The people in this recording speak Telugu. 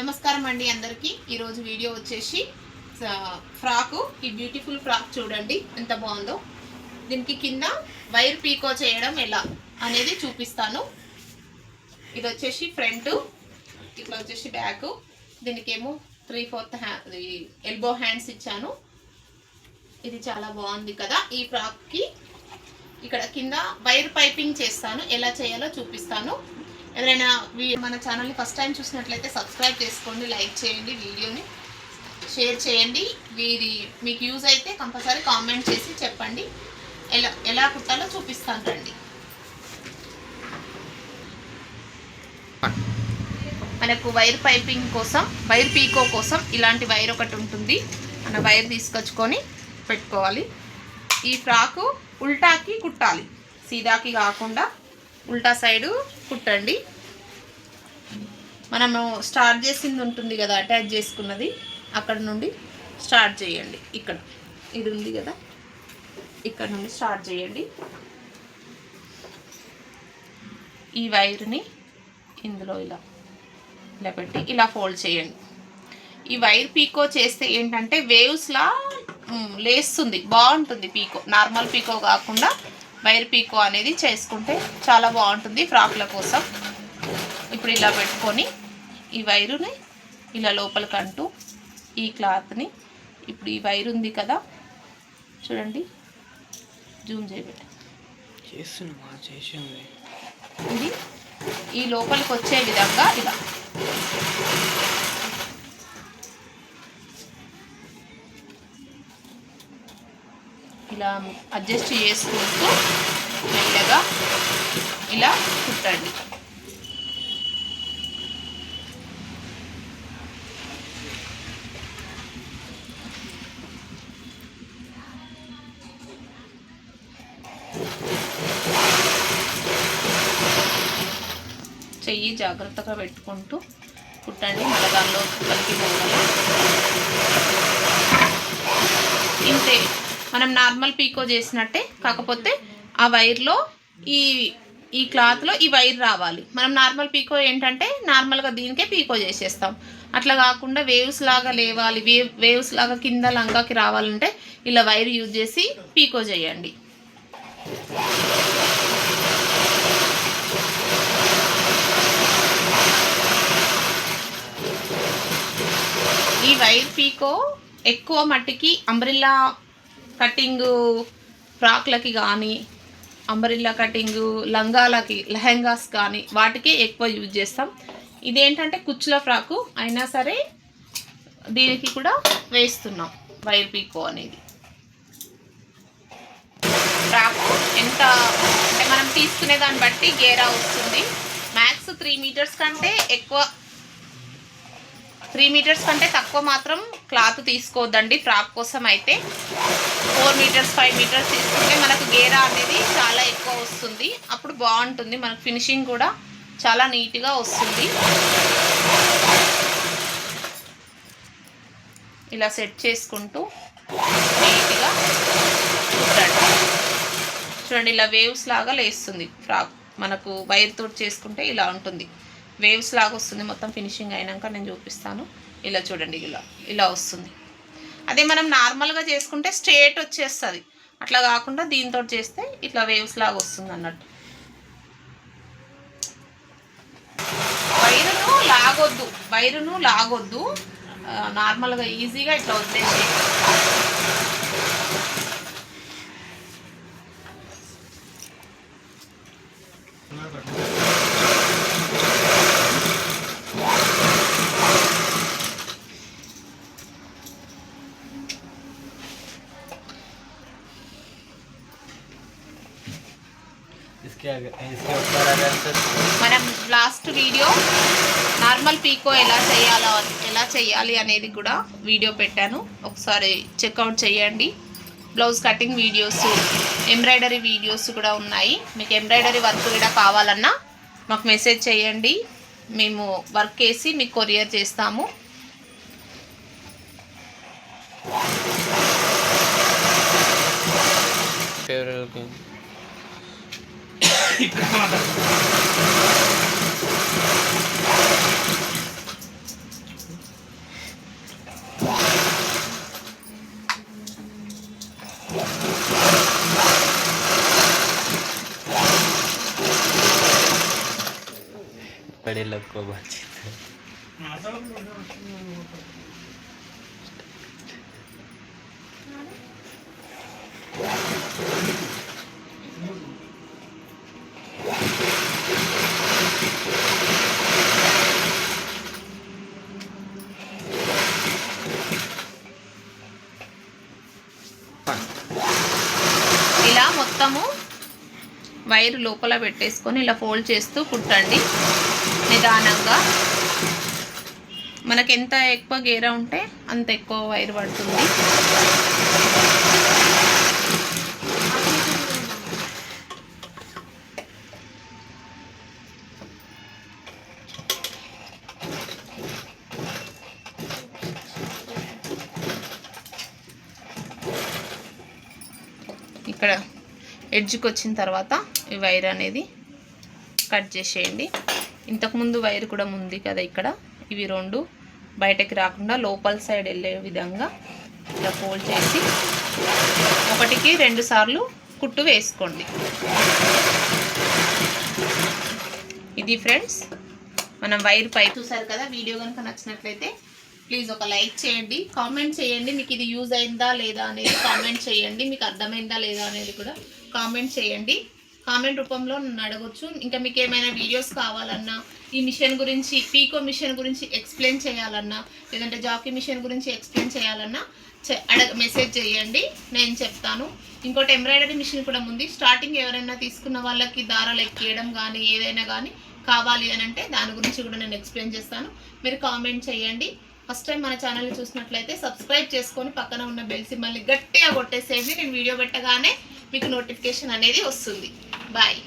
నమస్కారం అండి అందరికీ. ఈరోజు వీడియో వచ్చేసి ఫ్రాకు. ఈ బ్యూటిఫుల్ ఫ్రాక్ చూడండి ఎంత బాగుందో. దీనికి కింద వైర్ పీకో చేయడం ఎలా అనేది చూపిస్తాను. ఇది వచ్చేసి ఫ్రంట్ ఇట్లా వచ్చేసి బ్యాక్. దీనికేమో త్రీ ఫోర్త్ హ్యా ఎల్బో హ్యాండ్స్ ఇచ్చాను. ఇది చాలా బాగుంది కదా. ఈ ఫ్రాక్కి ఇక్కడ కింద వైర్ పైపింగ్ చేస్తాను. ఎలా చేయాలో చూపిస్తాను. ఎవరైనా వీ- మన ఛానల్ని ఫస్ట్ టైం చూసినట్లయితే సబ్స్క్రైబ్ చేసుకోండి లైక్ చేయండి వీడియోని. షేర్ చేయండి. వీరి మీకు యూజ్ అయితే కంపల్సరీ కామెంట్ చేసి చెప్పండి. ఎలా ఎలా కుట్టాలో చూపిస్తాను రండి. మనకు వైర్ పైపింగ్ కోసం వైర్ పీకో కోసం ఇలాంటి వైర్ ఒకటి ఉంటుంది. మన వైర్ తీసుకొచ్చుకొని పెట్టుకోవాలి. ఈ ఫ్రాకు ఉల్టాకి కుట్టాలి. సీదాకి కాకుండా ఉల్టా సైడు కుట్టండి. మనము స్టార్ట్ చేసింది ఉంటుంది కదా అటాచ్ చేసుకున్నది అక్కడ నుండి స్టార్ట్ చేయండి. ఇక్కడ. ఇది ఉంది కదా. ఇక్కడ నుండి స్టార్ట్ చేయండి. ఈ వైర్ని ఇందులో ఇలా ఇలా పెట్టి ఇలా ఫోల్డ్ చేయండి. ఈ వైర్ పీకో చేస్తే ఏంటంటే వేవ్స్లా లేస్తుంది బాగుంటుంది పీకో. నార్మల్ పీకో కాకుండా వైర్ పీకో అనేది చేసుకుంటే చాలా బాగుంటుంది ఫ్రాక్ల కోసం. ఇప్పుడు ఇలా పెట్టుకొని ఈ వైరుని ఇలా లోపలికి అంటూ ఈ క్లాత్ని ఇప్పుడు ఈ వైర్ ఉంది కదా. చూడండి. జూమ్ చేయబెట్ట. ఇది ఈ లోపలికి వచ్చే విధంగా ఇలా. ఇలా అడ్జస్ట్ చేసుకుంటూ మెల్లగా ఇలా కుట్టండి. చెయ్యి జాగ్రత్తగా పెట్టుకుంటూ కుట్టండి. మళ్ళీ దానిలో కలిపి ఇంతే. మనం నార్మల్ పీకో చేసినట్టే కాకపోతే ఆ వైర్లో ఈ ఈ క్లాత్లో ఈ వైర్ రావాలి. మనం నార్మల్ పీకో ఏంటంటే నార్మల్గా దీనికే పీకో చేసేస్తాం. అట్లా కాకుండా వేవ్స్ లాగా లేవాలి వేవ్ వేవ్స్ లాగా కింద లంగాకి రావాలంటే ఇలా వైర్ యూజ్ చేసి పీకో చేయండి. ఈ వైర్ పీకో ఎక్కువ మట్టికి అంబ్రిల్లా కటింగ్ ఫ్రాక్లకి కానీ అంబరిల్లా కటింగ్ లంగాలకి లెహెంగాస్ కానీ వాటికి ఎక్కువ యూజ్ చేస్తాం. ఇదేంటంటే కుచ్చుల ఫ్రాకు అయినా సరే దీనికి కూడా వేస్తున్నాం. వైర్ పీకో అనేది. ఫ్రాకు ఎంత అంటే మనం తీసుకునే దాన్ని బట్టి గేరా వస్తుంది. మ్యాక్స్ త్రీ మీటర్స్ కంటే ఎక్కువ త్రీ మీటర్స్ కంటే తక్కువ మాత్రం క్లాత్ తీసుకోవద్దండి. ఫ్రాక్ కోసం అయితే ఫోర్ మీటర్స్ ఫైవ్ మీటర్స్ తీసుకుంటే మనకు గేరా అనేది చాలా ఎక్కువ వస్తుంది. అప్పుడు బాగుంటుంది. మనకు ఫినిషింగ్ కూడా చాలా నీట్గా వస్తుంది. ఇలా సెట్ చేసుకుంటూ నీట్గా కుట్టండి. చూడండి ఇలా వేవ్స్ లాగా లేస్తుంది ఫ్రాక్. మనకు వైర్ తోటి చేసుకుంటే ఇలా ఉంటుంది. వేవ్స్ లాగా వస్తుంది మొత్తం ఫినిషింగ్ అయినాక నేను చూపిస్తాను. ఇలా చూడండి ఇలా ఇలా వస్తుంది. అదే మనం నార్మల్గా చేసుకుంటే స్ట్రేట్ వచ్చేస్తుంది. అట్లా కాకుండా దీంతో చేస్తే ఇట్లా వేవ్స్ లాగా వస్తుంది అన్నట్టు. వైరును లాగొద్దు వైరును లాగొద్దు. నార్మల్గా ఈజీగా ఇట్లా వదిలేసి మనం లాస్ట్ వీడియో నార్మల్ పీకో ఎలా చేయాలో ఎలా చేయాలి అనేది కూడా వీడియో పెట్టాను. ఒకసారి చెక్అవుట్ చేయండి. Blouse cutting videos embroidery videos కూడా ఉన్నాయి. మీకు ఎంబ్రాయిడరీ వర్క్ కూడా కావాలన్నా మాకు మెసేజ్ చేయండి. మేము వర్క్ వేసి మీకు కొరియర్ చేస్తాము. बड़े लोग को बातचीत మొత్తము వైర్ లోపల పెట్టేసుకొని ఇలా ఫోల్డ్ చేస్తూ కుట్టండి. నిదానంగా. మనకి ఎంత ఎక్కువ గేర ఉంటే అంత ఎక్కువ వైర్ పడుతుంది. ఇక్కడ ఎడ్జ్కి వచ్చిన తర్వాత ఈ వైర్ అనేది కట్ చేసేయండి. ఇంతకుముందు వైర్ కూడా ఉంది కదా ఇక్కడ. ఇవి రెండు బయటకి రాకుండా లోపల సైడ్ వెళ్ళే విధంగా ఇలా ఫోల్డ్ చేసి ఒకటికి రెండు సార్లు కుట్టు వేసుకోండి. ఇది ఫ్రెండ్స్ మనం వైర్ పై చూసారు కదా వీడియో కనుక నచ్చినట్లయితే ప్లీజ్ ఒక లైక్ చేయండి కామెంట్ చేయండి మీకు ఇది యూజ్ అయిందా లేదా అనేది కామెంట్ చేయండి మీకు అర్థమైందా లేదా అనేది కూడా కామెంట్ చేయండి. కామెంట్ రూపంలో నన్ను అడగొచ్చు. ఇంకా మీకు ఏమైనా వీడియోస్ కావాలన్నా ఈ మిషన్ గురించి పీకో మిషన్ గురించి ఎక్స్ప్లెయిన్ చేయాలన్నా లేదంటే జాకీ మిషన్ గురించి ఎక్స్ప్లెయిన్ చేయాలన్నా చె- అడగ మెసేజ్ చేయండి. నేను చెప్తాను. ఇంకోటి ఎంబ్రాయిడరీ మిషన్ కూడా ఉంది. స్టార్టింగ్ ఎవరైనా తీసుకున్న వాళ్ళకి దారాలు ఎక్కియడం కానీ ఏదైనా కానీ కావాలి అని అంటే దాని గురించి కూడా నేను ఎక్స్ప్లెయిన్ చేస్తాను. మీరు కామెంట్ చేయండి. ఫస్ట్ టైం మన ఛానల్ని చూసినట్లయితే సబ్స్క్రైబ్ చేసుకొని పక్కన ఉన్న బెల్ మళ్ళీ గట్టిగా కొట్టేసేసి నేను వీడియో పెట్టగానే మీకు నోటిఫికేషన్ అనేది వస్తుంది. బాయ్